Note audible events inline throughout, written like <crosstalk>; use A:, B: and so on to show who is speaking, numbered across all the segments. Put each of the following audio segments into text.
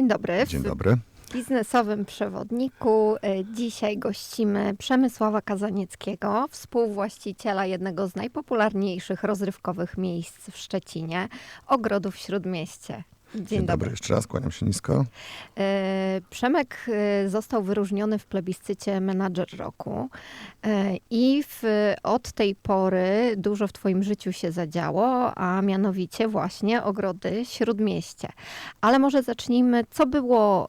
A: Dzień dobry.
B: Dzień dobry.
A: W biznesowym przewodniku e, dzisiaj gościmy Przemysława Kazanieckiego, współwłaściciela jednego z najpopularniejszych rozrywkowych miejsc w Szczecinie, Ogrodów Śródmieście. Dzień,
B: Dzień dobry. Jeszcze raz kłaniam się nisko.
A: E, Przemek e, został wyróżniony w plebiscycie Menadżer Roku E, i w, od tej pory dużo w Twoim życiu się zadziało, a mianowicie właśnie ogrody Śródmieście. Ale może zacznijmy, co było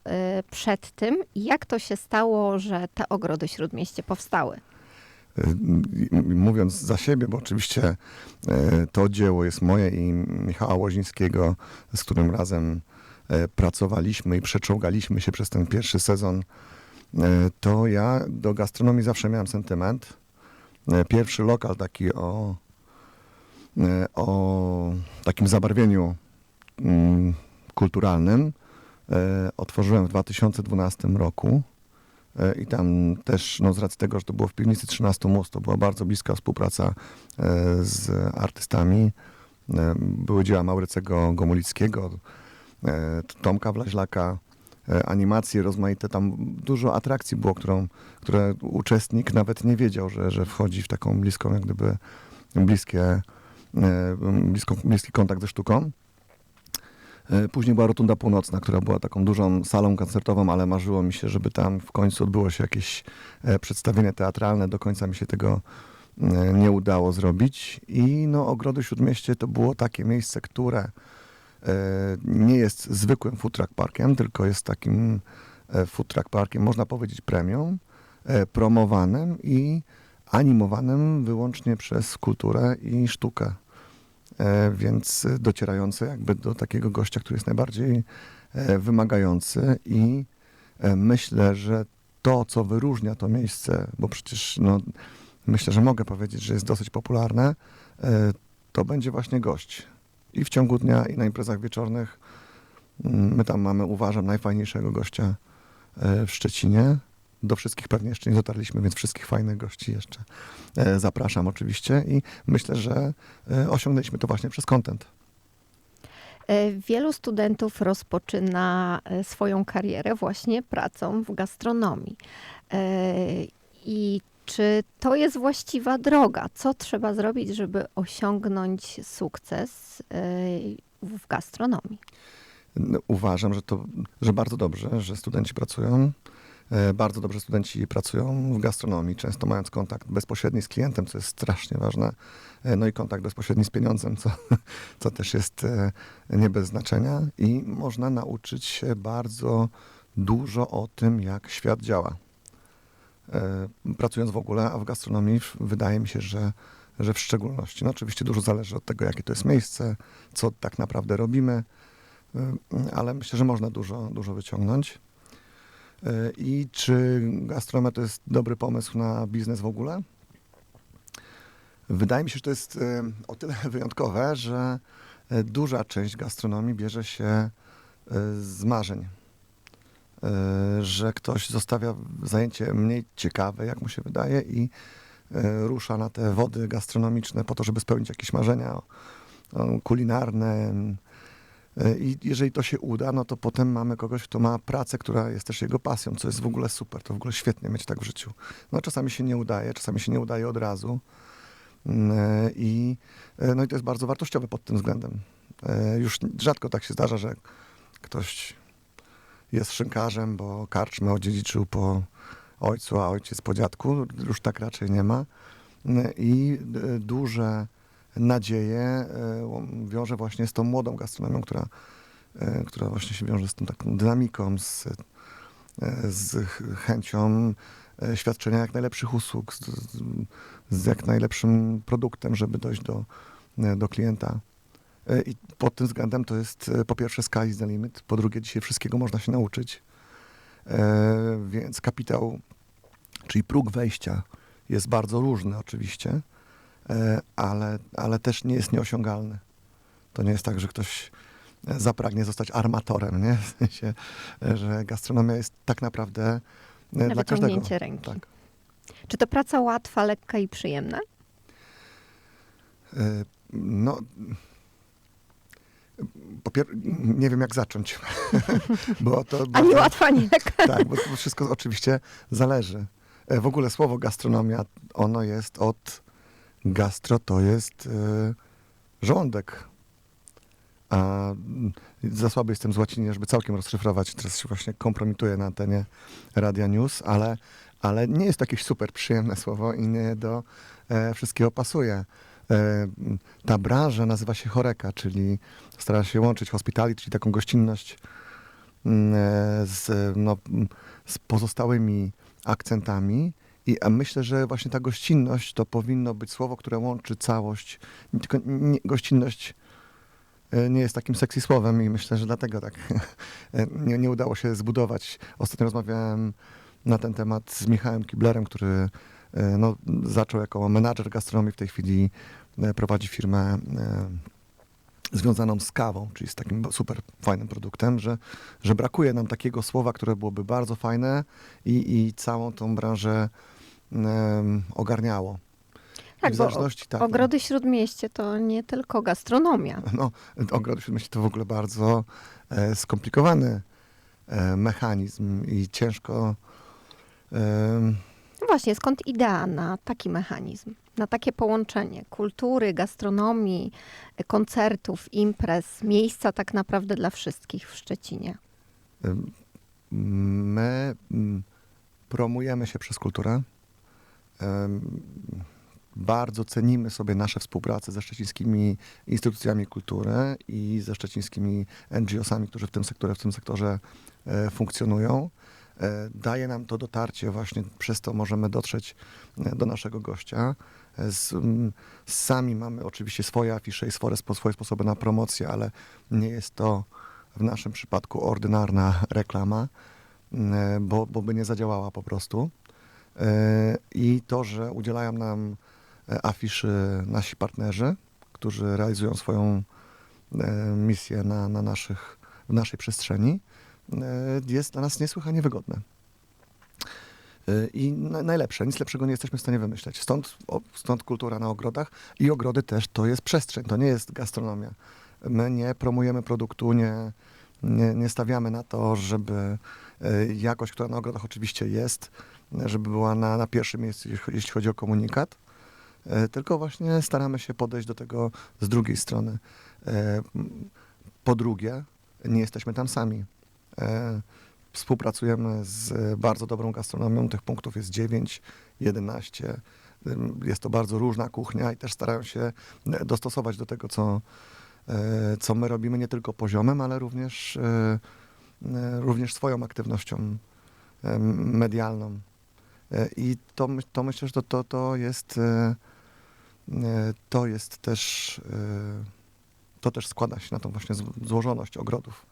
A: przed tym i jak to się stało, że te ogrody Śródmieście powstały?
B: Y, Mówiąc za siebie, bo oczywiście y, to dzieło jest moje i Michała Łozińskiego, z którym razem y, pracowaliśmy i przeczołgaliśmy się przez ten pierwszy sezon, to ja do gastronomii zawsze miałem sentyment. Pierwszy lokal taki o, o takim zabarwieniu mm, kulturalnym otworzyłem w 2012 roku. E, I tam też, no z racji tego, że to było w piwnicy 13 Must, to była bardzo bliska współpraca e, z artystami. E, Były dzieła Maurycego Gomulickiego, Tomka Wlaźlaka, animacje rozmaite. Tam dużo atrakcji było, którą, które uczestnik nawet nie wiedział, że, że wchodzi w taką bliską, jak gdyby bliskie, bliski kontakt ze sztuką. E, Później była Rotunda Północna, która była taką dużą salą koncertową, ale marzyło mi się, żeby tam w końcu odbyło się jakieś e, przedstawienie teatralne. Do końca mi się tego e, nie udało zrobić. I no, Ogrody Śródmieście to było takie miejsce, które nie jest zwykłym truck parkiem, tylko jest takim truck parkiem, można powiedzieć premium, promowanym i animowanym wyłącznie przez kulturę i sztukę więc docierające jakby do takiego gościa, który jest najbardziej e, wymagający i e, myślę, że to, co wyróżnia to miejsce, bo przecież no, myślę, że mogę powiedzieć, że jest dosyć popularne, e, to będzie właśnie gość. I w ciągu dnia, i na imprezach wieczornych. Mm, My tam mamy, uważam, najfajniejszego gościa e, w Szczecinie. Do wszystkich pewnie jeszcze nie dotarliśmy, więc wszystkich fajnych gości jeszcze e, zapraszam oczywiście i myślę, że e, osiągnęliśmy to właśnie przez content.
A: E, Wielu studentów rozpoczyna swoją karierę właśnie pracą w gastronomii. I czy to jest właściwa droga? Co trzeba zrobić, żeby osiągnąć sukces w gastronomii?
B: No, Uważam, że to że bardzo dobrze, że studenci pracują. E, Bardzo dobrze studenci pracują w gastronomii, często mając kontakt bezpośredni z klientem, co jest strasznie ważne. E, No i kontakt bezpośredni z pieniądzem, co, <laughs> co też jest e, nie bez znaczenia. I można nauczyć się bardzo dużo o tym, jak świat działa. Pracując w ogóle, a w gastronomii wydaje mi się, że, że w szczególności. No oczywiście dużo zależy od tego, jakie to jest miejsce, co tak naprawdę robimy, ale myślę, że można dużo, dużo wyciągnąć. I czy gastronomia to jest dobry pomysł na biznes w ogóle? Wydaje mi się, że to jest e, o tyle <laughs> wyjątkowe, że e, duża część gastronomii bierze się e, z marzeń. Że ktoś zostawia zajęcie mniej ciekawe, jak mu się wydaje, i rusza na te wody gastronomiczne po to, żeby spełnić jakieś marzenia kulinarne, I jeżeli to się uda, no to potem mamy kogoś, kto ma pracę, która jest też jego pasją, co jest w ogóle super. To w ogóle świetnie mieć tak w życiu. No czasami się nie udaje, czasami się nie udaje od razu. Mm, e, I, e, no i to jest bardzo wartościowe pod tym względem. E, Już rzadko tak się zdarza, że ktoś jest szynkarzem, bo karczmę odziedziczył po ojcu, a ojciec po dziadku. Już tak raczej nie ma. I e, duże nadzieję e, wiąże właśnie z tą młodą gastronomią, która, e, która właśnie się wiąże z tą taką dynamiką, z, e, z ch- chęcią świadczenia jak najlepszych usług, z, z, jak najlepszym produktem, żeby dojść do, do klienta. I pod tym względem to jest po pierwsze sky is the limit, po drugie dzisiaj wszystkiego można się nauczyć, więc kapitał, czyli próg wejścia jest bardzo różny oczywiście, ale, ale też nie jest nieosiągalny. To nie jest tak, że ktoś e, zapragnie zostać armatorem, nie? <laughs> W sensie, e, że gastronomia jest tak naprawdę e,
A: Na
B: dla każdego.
A: wyciągnięcie ręki.
B: Tak.
A: Czy to praca łatwa, lekka i przyjemna?
B: E, No, nie wiem, jak zacząć. <laughs> bo to
A: Ani
B: bardzo-
A: łatwa, ani lekka. <laughs>
B: Tak, bo to wszystko oczywiście zależy. E, W ogóle słowo gastronomia, ono jest od gastro, to jest e, żołądek. A mm, za słaby jestem z łaciny, żeby całkiem rozszyfrować. Teraz się właśnie kompromituję na antenie Radia News, ale, ale nie jest to jakieś super przyjemne słowo i nie do e, wszystkiego pasuje. E, m, ta branża nazywa się choreka, czyli stara się łączyć hospitality, czyli taką gościnność mm, e, z, no, z pozostałymi akcentami. I myślę, że właśnie ta gościnność to powinno być słowo, które łączy całość. Tylko nie, gościnność e, nie jest takim sexy słowem i myślę, że dlatego tak <laughs> e, nie, nie udało się zbudować. Ostatnio rozmawiałem na ten temat z Michałem Kiblerem, który e, no, zaczął jako menadżer gastronomii, w tej chwili prowadzi firmę związaną z kawą, czyli z takim super fajnym produktem, że, że brakuje nam takiego słowa, które byłoby bardzo fajne i, i całą tą branżę ogarniało.
A: Tak,
B: w zależności, tak,
A: Ogrody Śródmieście to nie tylko gastronomia. <laughs>
B: No, ogrody śródmieście to w ogóle bardzo e, skomplikowany e, mechanizm i ciężko em,
A: No Właśnie, skąd idea na taki mechanizm, na takie połączenie kultury, gastronomii, koncertów, imprez, miejsca tak naprawdę dla wszystkich w Szczecinie?
B: My promujemy się przez kulturę. Bardzo cenimy sobie nasze współprace ze szczecińskimi instytucjami kultury i ze szczecińskimi NGO-sami, którzy w tym sektorze, w tym sektorze e, funkcjonują. E, Daje nam to dotarcie, właśnie przez to możemy dotrzeć e, do naszego gościa. Z, sami mamy oczywiście swoje afisze i swoje, swoje sposoby na promocję, ale nie jest to w naszym przypadku ordynarna reklama, bo, bo by nie zadziałała po prostu. E, I to, że udzielają nam e, afiszy nasi partnerzy, którzy realizują swoją e, misję na, na naszych, w naszej przestrzeni, jest dla nas niesłychanie wygodne. I na, najlepsze, nic lepszego nie jesteśmy w stanie wymyśleć. Stąd, stąd kultura na ogrodach i ogrody też to jest przestrzeń, to nie jest gastronomia. My nie promujemy produktu, nie, nie, nie stawiamy na to, żeby jakość, która na ogrodach oczywiście jest, żeby była na, na pierwszym miejscu, jeśli- chodzi o komunikat, e, tylko właśnie staramy się podejść do tego z drugiej strony. E, Po drugie, nie jesteśmy tam sami. E, Współpracujemy z bardzo dobrą gastronomią, tych punktów jest 9, 11. Ym, Jest to bardzo różna kuchnia i też starają się dostosować do tego, co, co my robimy nie tylko poziomem, ale również, również swoją aktywnością medialną. E, I to, to myślę, że to, to, to jest e, e, to jest też to też składa się na tą właśnie zł- złożoność ogrodów.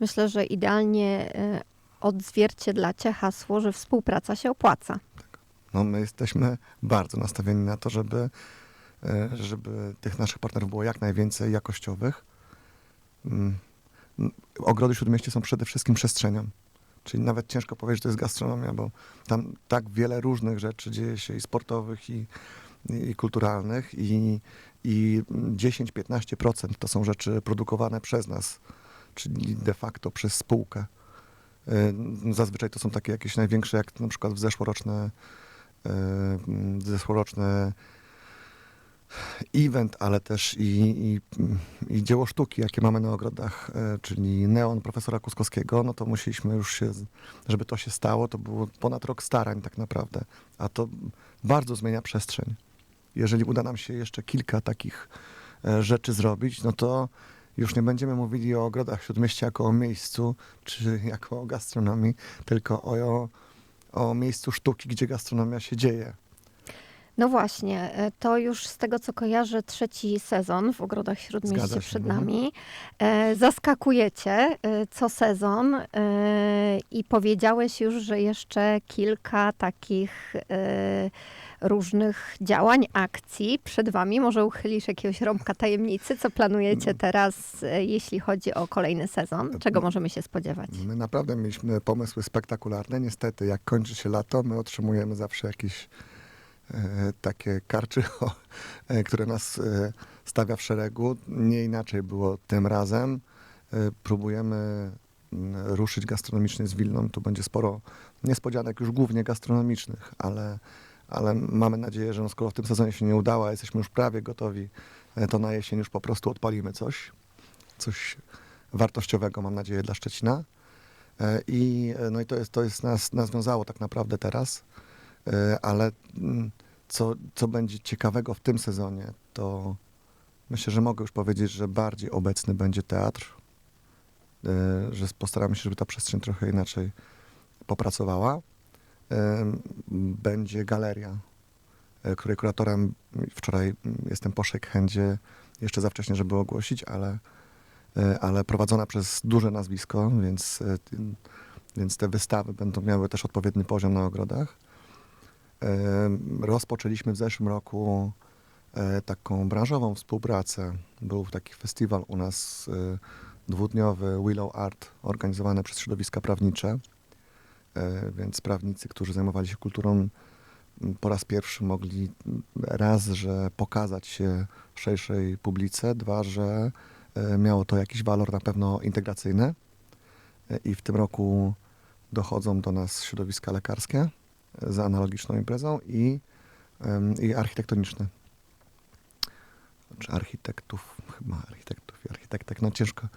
A: Myślę, że idealnie odzwierciedlacie hasło, że współpraca się opłaca.
B: No, my jesteśmy bardzo nastawieni na to, żeby, żeby tych naszych partnerów było jak najwięcej jakościowych. Mm, Ogrody Śródmieście są przede wszystkim przestrzenią. Czyli nawet ciężko powiedzieć, że to jest gastronomia, bo tam tak wiele różnych rzeczy dzieje się i sportowych, i, i kulturalnych, i, i 10-15% to są rzeczy produkowane przez nas, czyli de facto przez spółkę. Y, Zazwyczaj to są takie jakieś największe, jak na przykład w zeszłoroczne y, zeszłoroczny event, ale też i, i, i dzieło sztuki, jakie mamy na ogrodach, e, czyli Neon profesora Kuskowskiego, no to musieliśmy już się, żeby to się stało, to było ponad rok starań tak naprawdę, a to bardzo zmienia przestrzeń. Jeżeli uda nam się jeszcze kilka takich e, rzeczy zrobić, no to już nie będziemy mówili o ogrodach Śródmieścia jako o miejscu, czy <laughs> jako o gastronomii, tylko o, o miejscu sztuki, gdzie gastronomia się dzieje.
A: No właśnie, e, to już z tego co kojarzę, trzeci sezon w Ogrodach
B: się,
A: przed
B: mhm.
A: nami. E, zaskakujecie e, co sezon i powiedziałeś już, że jeszcze kilka takich różnych działań, akcji przed wami. Może uchylisz jakiegoś rąbka tajemnicy, co planujecie
B: No.
A: teraz, jeśli chodzi o kolejny sezon? Czego możemy się spodziewać?
B: My naprawdę mieliśmy pomysły spektakularne. Niestety, jak kończy się lato, my otrzymujemy zawsze jakieś e, takie karczycho, <laughs> e, które nas e, stawia w szeregu. Nie inaczej było tym razem. E, Próbujemy ruszyć gastronomicznie z Wilną. Tu będzie sporo niespodzianek, już głównie gastronomicznych, ale, ale mamy nadzieję, że no skoro w tym sezonie się nie udało, a jesteśmy już prawie gotowi, e, to na jesień już po prostu odpalimy coś. Coś wartościowego, mam nadzieję, dla Szczecina. E, I, e, no i to jest, to jest nas, nas wiązało tak naprawdę teraz, E, ale mm, co, co będzie ciekawego w tym sezonie, to myślę, że mogę już powiedzieć, że bardziej obecny będzie teatr, e, że postaramy się, żeby ta przestrzeń trochę inaczej popracowała. E, Będzie galeria, e, której kuratorem wczoraj mm, jestem po shakehandzie, jeszcze za wcześnie, żeby ogłosić, ale, e, ale prowadzona przez duże nazwisko, więc, e, więc te wystawy będą miały też odpowiedni poziom na ogrodach. Rozpoczęliśmy w zeszłym roku e, taką branżową współpracę. Był taki festiwal u nas e, dwudniowy Willow Art, organizowany przez środowiska prawnicze. E, Więc prawnicy, którzy zajmowali się kulturą, po raz pierwszy mogli raz, że pokazać się szerszej publice, dwa, że miało to jakiś walor na pewno integracyjny. I w tym roku dochodzą do nas środowiska lekarskie za analogiczną imprezą i, i architektoniczne. Czy architektów, chyba architektów i architektek, no ciężko.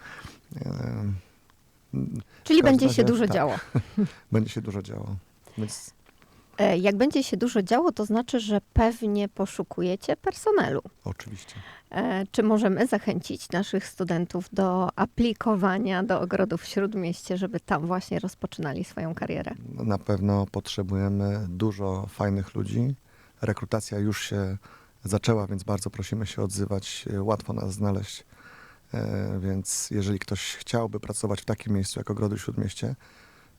A: Czyli będzie się dużo
B: tak.
A: działo. <laughs>
B: Będzie się dużo działo. Więc
A: Jak będzie się dużo działo, to znaczy, że pewnie poszukujecie personelu.
B: oczywiście.
A: E, Czy możemy zachęcić naszych studentów do aplikowania do ogrodów w Śródmieście, żeby tam właśnie rozpoczynali swoją karierę?
B: No, Na pewno potrzebujemy dużo fajnych ludzi. Rekrutacja już się zaczęła, więc bardzo prosimy się odzywać. E, Łatwo nas znaleźć. E, Więc jeżeli ktoś chciałby pracować w takim miejscu jak Ogrody w Śródmieście,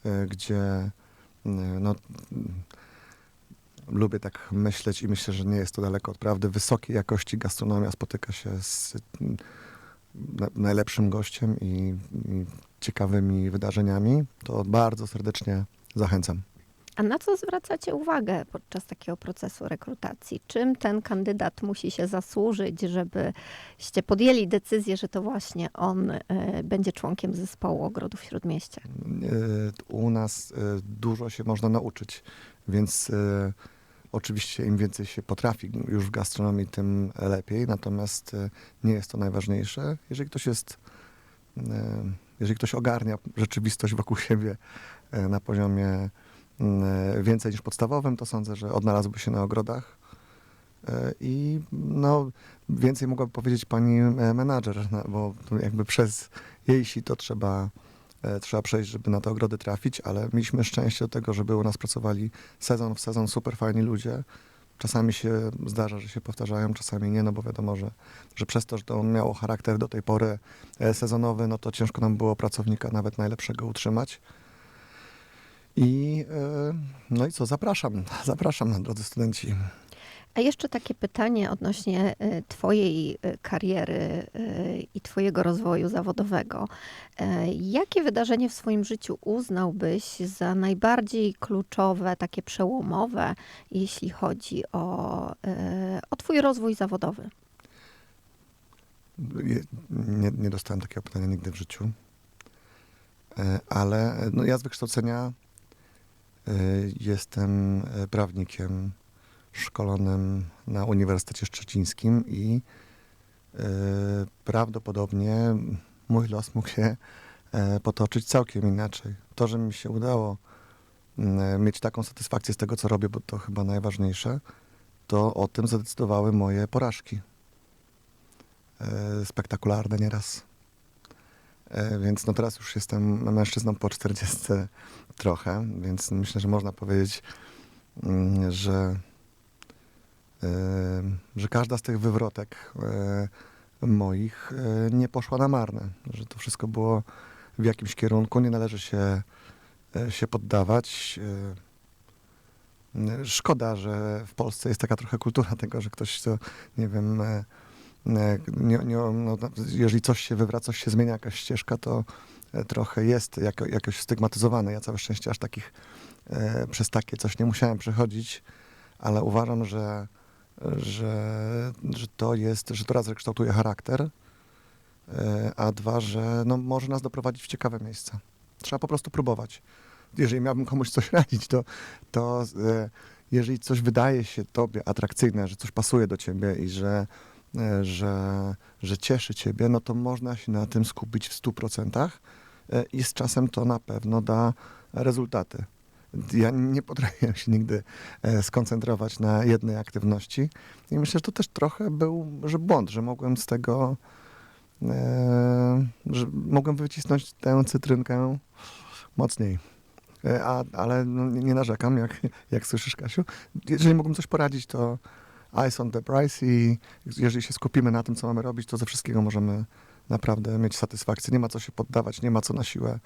B: e, gdzie e, no, mm, lubię tak myśleć i myślę, że nie jest to daleko od prawdy, wysokiej jakości gastronomia spotyka się z mm, na- najlepszym gościem i, i ciekawymi wydarzeniami, to bardzo serdecznie zachęcam.
A: A na co zwracacie uwagę podczas takiego procesu rekrutacji? Czym ten kandydat musi się zasłużyć, żebyście podjęli decyzję, że to właśnie on e, będzie członkiem zespołu Ogrodów Śródmieścia?
B: E, U nas e, dużo się można nauczyć, więc oczywiście im więcej się potrafi już w gastronomii, tym lepiej, natomiast e, nie jest to najważniejsze. Jeżeli ktoś jest, e, jeżeli ktoś ogarnia rzeczywistość wokół <laughs> siebie e, na poziomie mm, więcej niż podstawowym, to sądzę, że odnalazłby się na ogrodach. I no, więcej mogłaby powiedzieć pani menadżer, no, bo jakby przez jej sito trzeba, e, trzeba przejść, żeby na te ogrody trafić, ale mieliśmy szczęście do tego, że u nas pracowali sezon w sezon super fajni ludzie. Czasami się zdarza, że się powtarzają, czasami nie, no bo wiadomo, że, że przez to, że to miało charakter do tej pory e, sezonowy, no to ciężko nam było pracownika nawet najlepszego utrzymać. I e, no i co, zapraszam, zapraszam, drodzy studenci.
A: A jeszcze takie pytanie odnośnie e, Twojej e, kariery e, i Twojego rozwoju zawodowego. Jakie wydarzenie w swoim życiu uznałbyś za najbardziej kluczowe, takie przełomowe, jeśli chodzi o, o Twój rozwój zawodowy?
B: Nie, nie dostałem takiego pytania nigdy w życiu. E, Ale no ja z wykształcenia e, jestem e, prawnikiem szkolonym na Uniwersytecie Szczecińskim i e, prawdopodobnie mój los mógł się e, potoczyć całkiem inaczej. To, że mi się udało mieć taką satysfakcję z tego, co robię, bo to chyba najważniejsze, to o tym zadecydowały moje porażki e, spektakularne nieraz. Więc no teraz już jestem mężczyzną po 40 trochę, więc myślę, że można powiedzieć, że, że każda z tych wywrotek e, moich e, nie poszła na marne, że to wszystko było w jakimś kierunku, nie należy się, e, się poddawać. Szkoda, że w Polsce jest taka trochę kultura tego, że ktoś to, nie wiem, nie, nie, no, jeżeli coś się wywraca, coś się zmienia, jakaś ścieżka, to trochę jest jako, jakoś stygmatyzowane. Ja całe szczęście aż takich, przez takie coś nie musiałem przechodzić, ale uważam, że, że, że to jest, że to raz, że kształtuje charakter, e, a dwa, że no, może nas doprowadzić w ciekawe miejsca. Trzeba po prostu próbować. Jeżeli miałbym komuś coś <laughs> radzić, to, to e, jeżeli coś wydaje się tobie atrakcyjne, że coś pasuje do ciebie i że, e, że, że cieszy ciebie, no to można się na tym skupić w 100% e, i z czasem to na pewno da rezultaty. Ja nie potrafiłem <laughs> się nigdy e, skoncentrować na jednej aktywności i myślę, że to też trochę był że błąd, że mogłem z tego, e, że mogłem wycisnąć tę cytrynkę mocniej. E, A, ale no, nie narzekam, jak, <laughs> jak słyszysz, Kasiu. Jeżeli mógłbym coś poradzić, to eyes on the price i jeżeli się skupimy na tym, co mamy robić, to ze wszystkiego możemy naprawdę mieć satysfakcję. Nie ma co się poddawać, nie ma co na siłę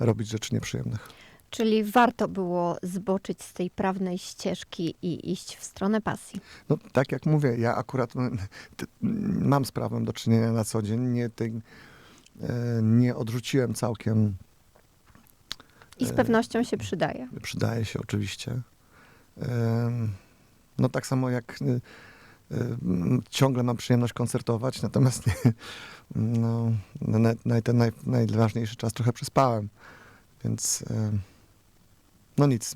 B: robić rzeczy nieprzyjemnych.
A: Czyli warto było zboczyć z tej prawnej ścieżki i iść w stronę pasji.
B: No, tak jak mówię, ja akurat mm, mam z prawem do czynienia na co dzień. Nie, tej, e, nie odrzuciłem całkiem.
A: I z
B: E,
A: pewnością się przydaje.
B: Przydaje się oczywiście. No tak samo jak m, ciągle mam przyjemność koncertować, natomiast no, ten naj, najważniejszy czas trochę przespałem. Więc no nic,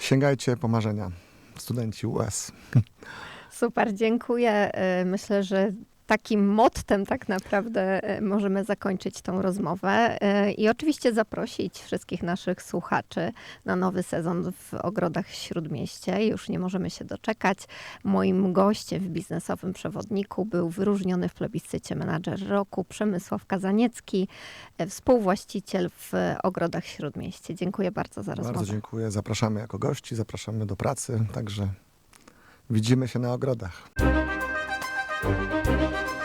B: sięgajcie po marzenia, studenci US. <laughs>
A: Super, dziękuję. E, Myślę, że takim mottem tak naprawdę e, możemy zakończyć tą rozmowę E, i oczywiście zaprosić wszystkich naszych słuchaczy na nowy sezon w Ogrodach Śródmieście. Już nie możemy się doczekać. Moim gościem w biznesowym przewodniku był wyróżniony w plebiscycie menadżer roku Przemysław Kazaniecki, e, współwłaściciel w Ogrodach Śródmieście. Dziękuję bardzo za rozmowę.
B: Bardzo dziękuję. Zapraszamy jako gości, zapraszamy do pracy, także widzimy się na ogrodach. フフフフ。